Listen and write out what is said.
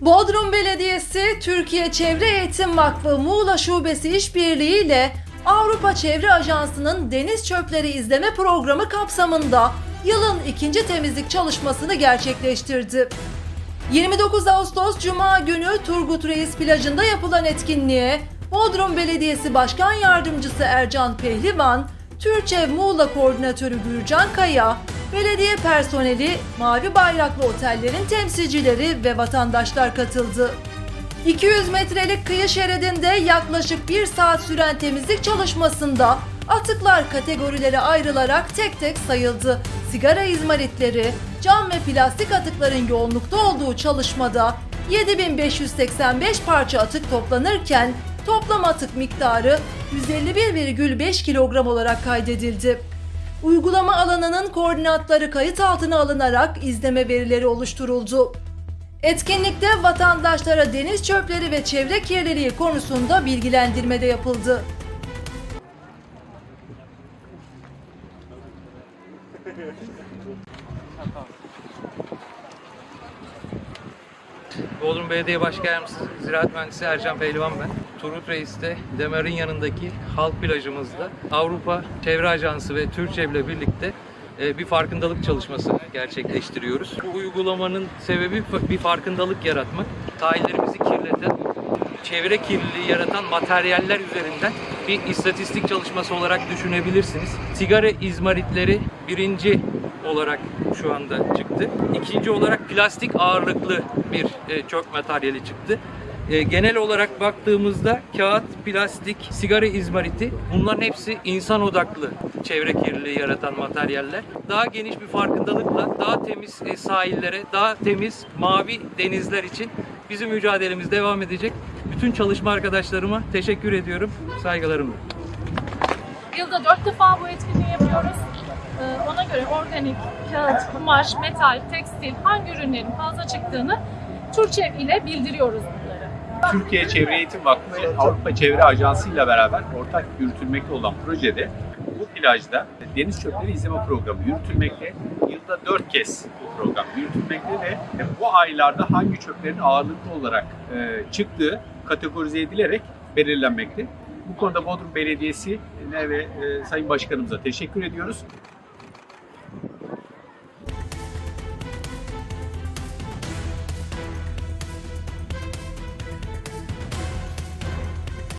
Bodrum Belediyesi, Türkiye Çevre Eğitim Vakfı Muğla Şubesi işbirliği ile Avrupa Çevre Ajansı'nın deniz çöpleri izleme programı kapsamında yılın ikinci temizlik çalışmasını gerçekleştirdi. 29 Ağustos Cuma günü Turgut Reis plajında yapılan etkinliğe Bodrum Belediyesi Başkan Yardımcısı Ercan Pehlivan, Türçev Muğla Koordinatörü Gürcan Kaya, belediye personeli, mavi bayraklı otellerin temsilcileri ve vatandaşlar katıldı. 200 metrelik kıyı şeridinde yaklaşık 1 saat süren temizlik çalışmasında atıklar kategorilere ayrılarak tek tek sayıldı. Sigara izmaritleri, cam ve plastik atıkların yoğunlukta olduğu çalışmada 7585 parça atık toplanırken toplam atık miktarı 151,5 kilogram olarak kaydedildi. Uygulama alanının koordinatları kayıt altına alınarak izleme verileri oluşturuldu. Etkinlikte vatandaşlara deniz çöpleri ve çevre kirliliği konusunda bilgilendirme de yapıldı. Bodrum Belediye Başkan Yardımcısı Ziraat Mühendisi Ercan Pehlivan ben. Turgut Reis'te Demir'in yanındaki halk plajımızda Avrupa Çevre Ajansı ve Türkçev ile birlikte e, bir farkındalık çalışması gerçekleştiriyoruz. Bu uygulamanın sebebi bir farkındalık yaratmak. Sahillerimizi kirleten, çevre kirliliği yaratan materyaller üzerinden bir istatistik çalışması olarak düşünebilirsiniz. Sigara izmaritleri birinci olarak şu anda çıktı. İkinci olarak plastik ağırlıklı bir e, çöp materyali çıktı. E, genel olarak baktığımızda kağıt, plastik, sigara izmariti bunların hepsi insan odaklı çevre kirliliği yaratan materyaller. Daha geniş bir farkındalıkla daha temiz e, sahillere, daha temiz mavi denizler için bizim mücadelemiz devam edecek. Bütün çalışma arkadaşlarıma teşekkür ediyorum. Saygılarımla. Yılda dört defa bu etkinliği yapıyoruz. Ee, Ona göre organik, kağıt, kumaş, metal, tekstil hangi ürünlerin fazla çıktığını Türkçev ile bildiriyoruz. Türkiye Çevre Eğitim Vakfı ve Avrupa Çevre Ajansı ile beraber ortak yürütülmekte olan projede bu plajda deniz çöpleri izleme programı yürütülmekte. Yılda dört kez bu program yürütülmekte ve bu aylarda hangi çöplerin ağırlıklı olarak e, çıktığı kategorize edilerek belirlenmekte. Bu konuda Bodrum Belediyesi'ne ve e, Sayın Başkanımıza teşekkür ediyoruz.